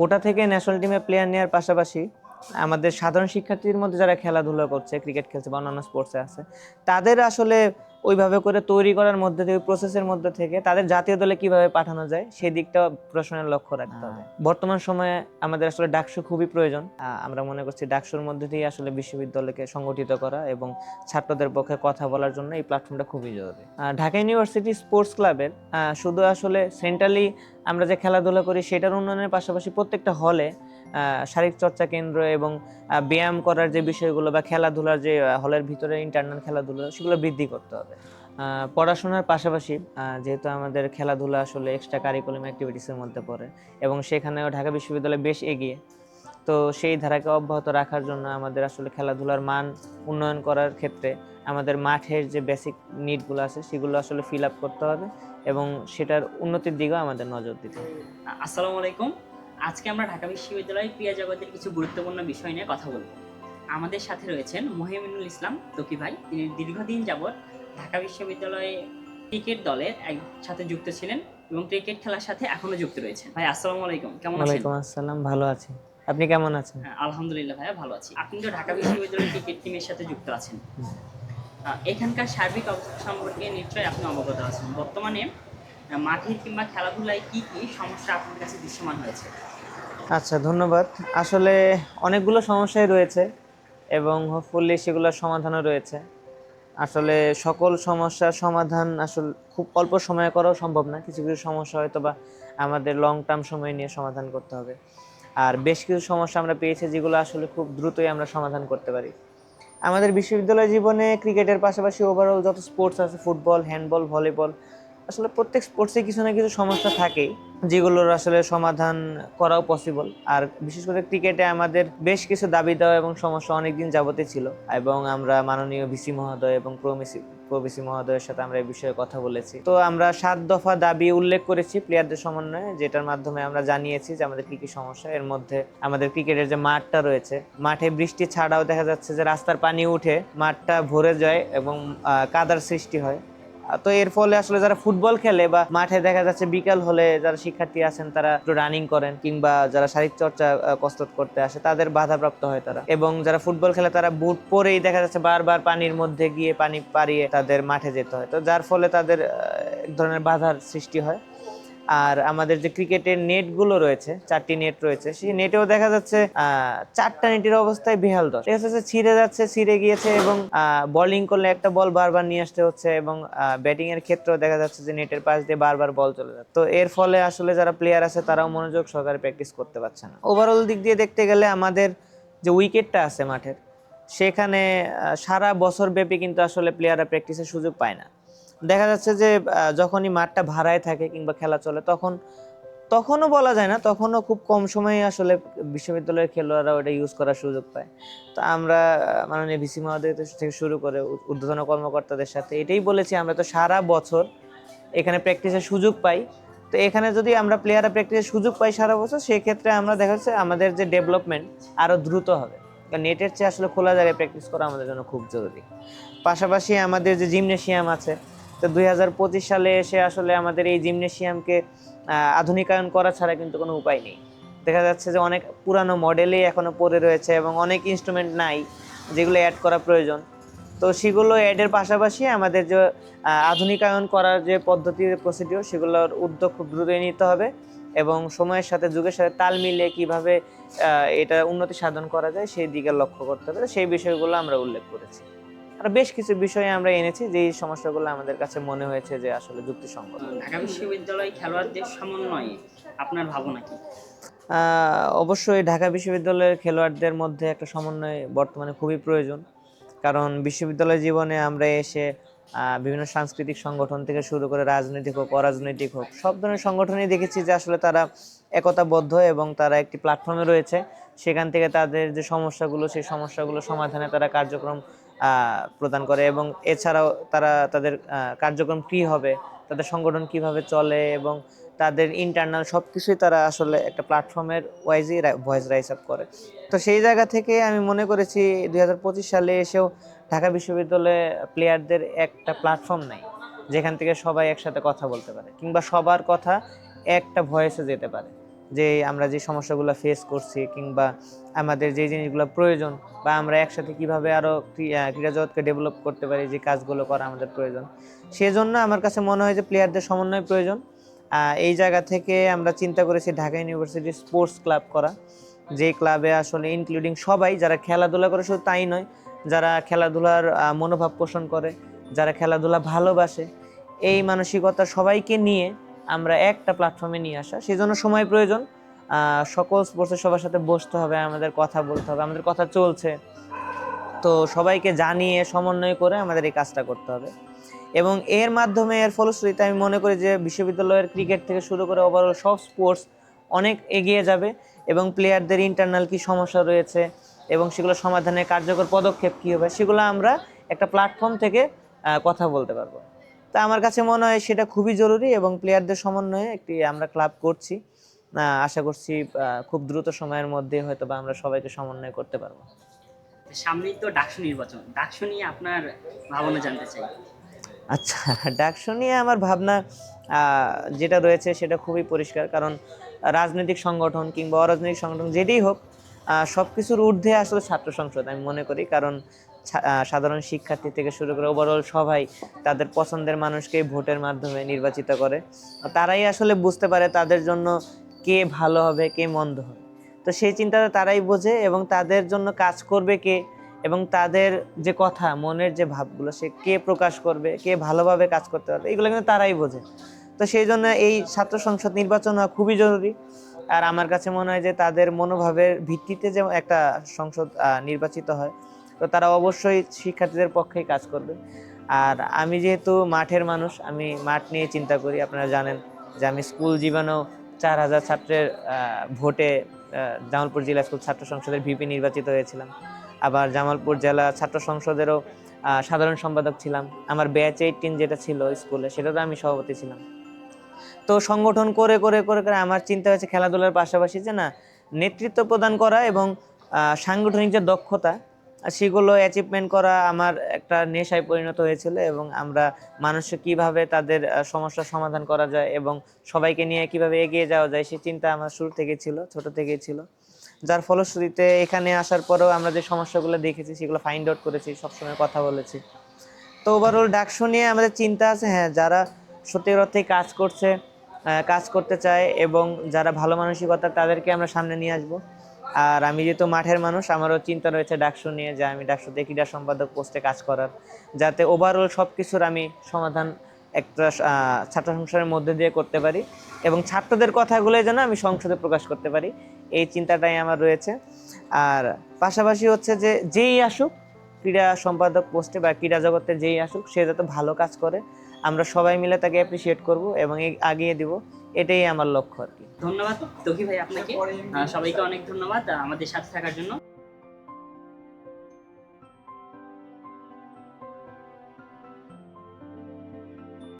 কোটা থেকে ন্যাশনাল টিমে প্লেয়ার নেওয়ার পাশাপাশি আমাদের সাধারণ শিক্ষার্থীর মধ্যে যারা খেলাধুলা করছে ক্রিকেট খেলছে বা অন্যান্য স্পোর্টসে আছে, তাদের আসলে ওইভাবে করে তৈরি করার মধ্যে থেকে প্রসেসের মধ্যে থেকে তাদের জাতীয় দলে কীভাবে পাঠানো যায় সেই দিকটা প্রশ্নের লক্ষ্য রাখতে হবে। বর্তমান সময়ে আমাদের আসলে ডাকসু খুবই প্রয়োজন। আমরা মনে করছি ডাকসুর মধ্যে দিয়ে আসলে বিশ্ববিদ্যালয়কে সংগঠিত করা এবং ছাত্রদের পক্ষে কথা বলার জন্য এই প্ল্যাটফর্মটা খুবই জরুরি। ঢাকা ইউনিভার্সিটি স্পোর্টস ক্লাবের শুধু আসলে সেন্ট্রালি আমরা যে খেলাধুলা করি সেটার উন্নয়নের পাশাপাশি প্রত্যেকটা হলে শারীরিক চর্চা কেন্দ্র এবং ব্যায়াম করার যে বিষয়গুলো বা খেলাধুলার যে হলের ভিতরে ইন্টারনাল খেলাধুলা, সেগুলো বৃদ্ধি করতে হবে। পড়াশোনার পাশাপাশি যেহেতু আমাদের খেলাধুলা আসলে এক্সট্রা কারিকুলাম অ্যাক্টিভিটিসের মধ্যে পড়ে এবং সেখানেও ঢাকা বিশ্ববিদ্যালয় বেশ এগিয়ে। তো সেই ধারাকে অব্যাহত রাখার জন্য আমাদের আসলে খেলাধুলার মান উন্নয়ন করার ক্ষেত্রে আমাদের মাঠের যে বেসিক নিডগুলো আছে, সেগুলো আসলে ফিল আপ করতে হবে এবং সেটার উন্নতির দিকেও আমাদের নজর দিতে হবে। আসসালামু আলাইকুম। আজকে আমরা ঢাকা বিশ্ববিদ্যালয়ের ক্রিয়া জগতের কিছু গুরুত্বপূর্ণ বিষয় নিয়ে কথা বলব। আমাদের সাথে রয়েছেন মহিমিনুল ইসলাম তকি ভাই। তিনি দীর্ঘদিন যাবৎ ঢাকা বিশ্ববিদ্যালয়ে ক্রিকেট দলের এক সাথে যুক্ত ছিলেন এবং ক্রিকেট খেলার সাথে এখনও যুক্ত রয়েছেন। ভাই আসসালামু আলাইকুম। কেমন আছেন? ওয়ালাইকুম আসসালাম ভালো আছি। আপনি কেমন আছেন? হ্যাঁ, আলহামদুলিল্লাহ ভাইয়া ভালো আছি। আপনি তো ঢাকা বিশ্ববিদ্যালয়ের ক্রিকেট টিমের সাথে যুক্ত আছেন। এখানকার সার্বিক অবস্থা সম্পর্কে নিশ্চয়ই আপনি অবগত আছেন। বর্তমানে মাঠে কিংবা খেলাধুলায় কি কি সমস্যা আপনার কাছে দৃশ্যমান হয়েছে? আচ্ছা ধন্যবাদ। আসলে অনেকগুলো সমস্যাই রয়েছে এবং হোপফুলি সেগুলোর সমাধানও রয়েছে। আসলে সকল সমস্যার সমাধান আসলে খুব অল্প সময়ে করাও সম্ভব না। কিছু কিছু সমস্যা হয়তো বা আমাদের লং টার্ম সময় নিয়ে সমাধান করতে হবে। আর বেশ কিছু সমস্যা আমরা পেয়েছি যেগুলো আসলে খুব দ্রুতই আমরা সমাধান করতে পারি। আমাদের বিশ্ববিদ্যালয় জীবনে ক্রিকেটের পাশাপাশি ওভারঅল যত স্পোর্টস আছে ফুটবল হ্যান্ডবল ভলিবল আসলে প্রত্যেক স্পোর্টসে কিছু না কিছু সমস্যা থাকেই, যেগুলোর আসলে সমাধান করাও পসিবল আর বিশেষ করে ক্রিকেটে আমাদের বেশ কিছু দাবি দেওয়া এবং সমস্যা অনেকদিন যাবতে ছিল এবং আমরা মাননীয় ভিসি মহোদয় এবং প্রমিসি প্রবিসি মহোদয়ের সাথে আমরা এই বিষয়ে কথা বলেছি। তো আমরা সাত দফা দাবি উল্লেখ করেছি প্লেয়ারদের সমন্বয়ে, যেটার মাধ্যমে আমরা জানিয়েছি যে আমাদের কি কি সমস্যা। এর মধ্যে আমাদের ক্রিকেটের যে মাঠটা রয়েছে, মাঠে বৃষ্টি ছাড়াও দেখা যাচ্ছে যে রাস্তার পানি উঠে মাঠটা ভরে যায় এবং কাদার সৃষ্টি হয়। তো এর ফলে আসলে যারা ফুটবল খেলে বা মাঠে দেখা যাচ্ছে বিকাল হলে যারা শিক্ষার্থী আছেন, তারা একটু রানিং করেন কিংবা যারা শারীরিক চর্চা কসরত করতে আসে, তাদের বাধাপ্রাপ্ত হয় তারা। এবং যারা ফুটবল খেলে, তারা বুট পরেই দেখা যাচ্ছে বারবার পানির মধ্যে গিয়ে পানি পাড়িয়ে তাদের মাঠে যেতে হয়। তো যার ফলে তাদের এক ধরনের বাধার সৃষ্টি হয়। আর আমাদের যে ক্রিকেটের নেটগুলো রয়েছে, চারটি নেট রয়েছে, সেই নেটেও দেখা যাচ্ছে চারটা নেটের অবস্থায় বেহাল দশ। দেখা যাচ্ছে ছিঁড়ে যাচ্ছে, ছিঁড়ে গিয়েছে এবং বোলিং করলে একটা বল বারবার নিয়ে আসতে হচ্ছে এবং ব্যাটিং এর ক্ষেত্রেও দেখা যাচ্ছে যে নেটের পাশ দিয়ে বারবার বল চলে যাচ্ছে। তো এর ফলে আসলে যারা প্লেয়ার আছে, তারাও মনোযোগ সহকারে প্র্যাকটিস করতে পারছে না। ওভারঅল দিক দিয়ে দেখতে গেলে আমাদের যে উইকেটটা আছে মাঠের, সেখানে সারা বছর ব্যাপী কিন্তু আসলে প্লেয়াররা প্র্যাকটিসের সুযোগ পায় না। দেখা যাচ্ছে যে যখনই মাঠটা ভাড়ায় থাকে কিংবা খেলা চলে, তখন, তখনও বলা যায় না, তখনও খুব কম সময়ে আসলে বিশ্ববিদ্যালয়ের খেলোয়াড়রা ওটা ইউজ করার সুযোগ পায়। তো আমরা মাননীয় ভিসি মহোদয় থেকে শুরু করে উ- ঊর্ধ্বতন কর্মকর্তাদের সাথে এটাই বলেছি, আমরা তো সারা বছর এখানে প্র্যাকটিসের সুযোগ পাই। তো এখানে যদি আমরা প্লেয়াররা প্র্যাকটিসের সুযোগ পাই সারা বছর, সেক্ষেত্রে আমরা দেখা যাচ্ছে আমাদের যে ডেভেলপমেন্ট আরও দ্রুত হবে। কারণ নেটের চেয়ে আসলে খোলা জায়গায় প্র্যাকটিস করা আমাদের জন্য খুব জরুরি। পাশাপাশি আমাদের যে জিমনেশিয়াম আছে তো দুই হাজার পঁচিশ সালে এসে আসলে আমাদের এই জিমনেশিয়ামকে আধুনিকায়ন করা ছাড়া কিন্তু কোনো উপায় নেই। দেখা যাচ্ছে যে অনেক পুরানো মডেলেই এখনও পড়ে রয়েছে এবং অনেক ইনস্ট্রুমেন্ট নাই যেগুলো অ্যাড করা প্রয়োজন। তো সেগুলো অ্যাডের পাশাপাশি আমাদের যে আধুনিকায়ন করার যে পদ্ধতি প্রসিডিওর সেগুলোর উদ্যোগ খুব দ্রুতই নিতে হবে এবং সময়ের সাথে যুগের সাথে তাল মিলিয়ে কীভাবে এটা উন্নতি সাধন করা যায় সেই দিকে লক্ষ্য করতে হবে। সেই বিষয়গুলো আমরা উল্লেখ করেছি। আর বেশ কিছু বিষয়ে আমরা এনেছি যে এই সমস্যাগুলো আমাদের কাছে মনে হয়েছে যে আসলে যুক্তিসঙ্গত। ঢাকা বিশ্ববিদ্যালয় খেলোয়াড়দের সমন্বয়ে আপনার ভাবনা কি? অবশ্যই ঢাকা বিশ্ববিদ্যালয়ের খেলোয়াড়দের মধ্যে একটা সমন্বয় বর্তমানে খুবই প্রয়োজন। কারণ বিশ্ববিদ্যালয় জীবনে আমরা এসে বিভিন্ন সাংস্কৃতিক সংগঠন থেকে শুরু করে রাজনৈতিক হোক অরাজনৈতিক হোক সব ধরনের সংগঠনই দেখেছি যে আসলে তারা একতাবদ্ধ এবং তারা একটি প্ল্যাটফর্মে রয়েছে। সেখান থেকে তাদের যে সমস্যাগুলো সেই সমস্যাগুলো সমাধানে তারা কার্যক্রম প্রদান করে এবং এছাড়াও তারা তাদের কার্যক্রম কী হবে, তাদের সংগঠন কীভাবে চলে এবং তাদের ইন্টারনাল সব কিছুই তারা আসলে একটা প্ল্যাটফর্মের ওয়াইজই ভয়েস রাইজ আপ করে। তো সেই জায়গা থেকে আমি মনে করেছি দু হাজার পঁচিশ সালে এসেও ঢাকা বিশ্ববিদ্যালয়ে প্লেয়ারদের একটা প্ল্যাটফর্ম নাই, যেখান থেকে সবাই একসাথে কথা বলতে পারে কিংবা সবার কথা একটা ভয়েসে যেতে পারে। যে আমরা যে সমস্যাগুলো ফেস করছি কিংবা আমাদের যে জিনিসগুলো প্রয়োজন বা আমরা একসাথে কীভাবে আরও ক্রীড়া জগৎকে ডেভেলপ করতে পারি, যে কাজগুলো করা আমাদের প্রয়োজন। সেজন্য আমার কাছে মনে হয় যে প্লেয়ারদের সমন্বয় প্রয়োজন। এই জায়গা থেকে আমরা চিন্তা করেছি ঢাকা ইউনিভার্সিটি স্পোর্টস ক্লাব করা। যে ক্লাবে আসলে ইনক্লুডিং সবাই, যারা খেলাধুলা করে শুধু তাই নয়, যারা খেলাধুলার মনোভাব পোষণ করে, যারা খেলাধুলা ভালোবাসে, এই মানসিকতা সবাইকে নিয়ে আমরা একটা প্ল্যাটফর্মে নিয়ে আসা। সেই জন্য সময় প্রয়োজন। সকল স্পোর্টসের সবার সাথে বসতে হবে, আমাদের কথা বলতে হবে, আমাদের কথা চলছে। তো সবাইকে জানিয়ে, সমন্বয় করে আমাদের এই কাজটা করতে হবে। এবং এর মাধ্যমে, এর ফলশ্রুতিতে আমি মনে করি যে বিশ্ববিদ্যালয়ের ক্রিকেট থেকে শুরু করে ওভারঅল সব স্পোর্টস অনেক এগিয়ে যাবে এবং প্লেয়ারদের ইন্টারনাল কি সমস্যা রয়েছে এবং সেগুলো সমাধানের কার্যকর পদক্ষেপ কী হবে, সেগুলো আমরা একটা প্ল্যাটফর্ম থেকে কথা বলতে পারব। তা আমার কাছে মনে হয় সেটা খুবই জরুরি এবং প্লেয়ারদের সমন্বয়ে একটি আমরা ক্লাব করছি। আশা করছি খুব দ্রুত সময়ের মধ্যে হয়তো বা আমরা সবাইকে সমন্বয় করতে পারব। সামনেই তো ডাকসু নির্বাচন। ডাকসু নিয়ে আপনার ভাবনা জানতে চাই। আচ্ছা ডাকসু নিয়ে আমার ভাবনা যেটা রয়েছে সেটা খুবই পরিষ্কার। কারণ রাজনৈতিক সংগঠন কিংবা অরাজনৈতিক সংগঠন যেটাই হোক সব কিছুর ঊর্ধ্বে আসলে ছাত্র সংসদ, আমি মনে করি। কারণ সাধারণ শিক্ষার্থী থেকে শুরু করে ওভারঅল সবাই তাদের পছন্দের মানুষকে ভোটের মাধ্যমে নির্বাচিত করে। তারাই আসলে বুঝতে পারে তাদের জন্য কে ভালো হবে, কে মন্দ হবে। তো সেই চিন্তাটা তারাই বোঝে এবং তাদের জন্য কাজ করবে কে এবং তাদের যে কথা, মনের যে ভাবগুলো, সে কে প্রকাশ করবে, কে ভালোভাবে কাজ করতে পারবে, এগুলো কিন্তু তারাই বোঝে। তো সেই জন্য এই ছাত্র সংসদ নির্বাচন খুবই জরুরি। আর আমার কাছে মনে হয় যে তাদের মনোভাবের ভিত্তিতে যে একটা সংসদ নির্বাচিত হয়, তো তারা অবশ্যই শিক্ষার্থীদের পক্ষেই কাজ করবে। আর আমি যেহেতু মাঠের মানুষ, আমি মাঠ নিয়ে চিন্তা করি, আপনারা জানেন যে আমি স্কুল জীবনেও চার হাজার ছাত্রের ভোটে জামালপুর জেলা স্কুল ছাত্র সংসদের ভিপি নির্বাচিত হয়েছিলাম। আবার জামালপুর জেলা ছাত্র সংসদেরও সাধারণ সম্পাদক ছিলাম। আমার ব্যাচ এইটিন যেটা ছিল স্কুলে, সেটাতে আমি সভাপতি ছিলাম। তো সংগঠন করে করে করে করে আমার চিন্তা হয়েছে খেলাধুলার পাশাপাশি যে না নেতৃত্ব প্রদান করা এবং সাংগঠনিক যে দক্ষতা সেগুলো অ্যাচিভমেন্ট করা আমার একটা নেশায় পরিণত হয়েছিল এবং আমরা মানুষকে কীভাবে তাদের আহ, সমস্যার সমাধান করা যায় এবং সবাইকে নিয়ে কীভাবে এগিয়ে যাওয়া যায় সেই চিন্তা আমার শুরু থেকে ছিল ছোট থেকেই ছিল। যার ফলশ্রুতিতে এখানে আসার পরেও আমরা যে সমস্যাগুলো দেখেছি সেগুলো ফাইন্ড আউট করেছি সবসময় কথা বলেছি। তো ওভারঅল ডাকশো নিয়ে আমাদের চিন্তা আছে হ্যাঁ যারা সত্যি অর্থে কাজ করছে কাজ করতে চায় এবং যারা ভালো মানসিকতা তাদেরকে আমরা সামনে নিয়ে আসব। আর আমি যেহেতু মাঠের মানুষ, আমারও চিন্তা রয়েছে ডাকশো নিয়ে যে আমি ডাকশোতে ক্রীড়া সম্পাদক পোস্টে কাজ করার, যাতে ওভারঅল সব কিছুর আমি সমাধান একটা ছাত্র সংসদের মধ্যে দিয়ে করতে পারি এবং ছাত্রদের কথাগুলো যেন আমি সংসদে প্রকাশ করতে পারি, এই চিন্তাটাই আমার রয়েছে। আর পাশাপাশি হচ্ছে যে যেই আসুক, ক্রীড়া সম্পাদক পোস্টে বা ক্রীড়া জগতে যেই আসুক, সে যাতে ভালো কাজ করে আমরা সবাই মিলে তাকে অ্যাপ্রিসিয়েট করব এবং আগিয়ে দিব। এটাই আমার লক্ষ্য আর কি। ধন্যবাদ। তকি ভাই, আপনাকে সবাইকে অনেক ধন্যবাদ, আমাদের সাথে থাকার জন্য।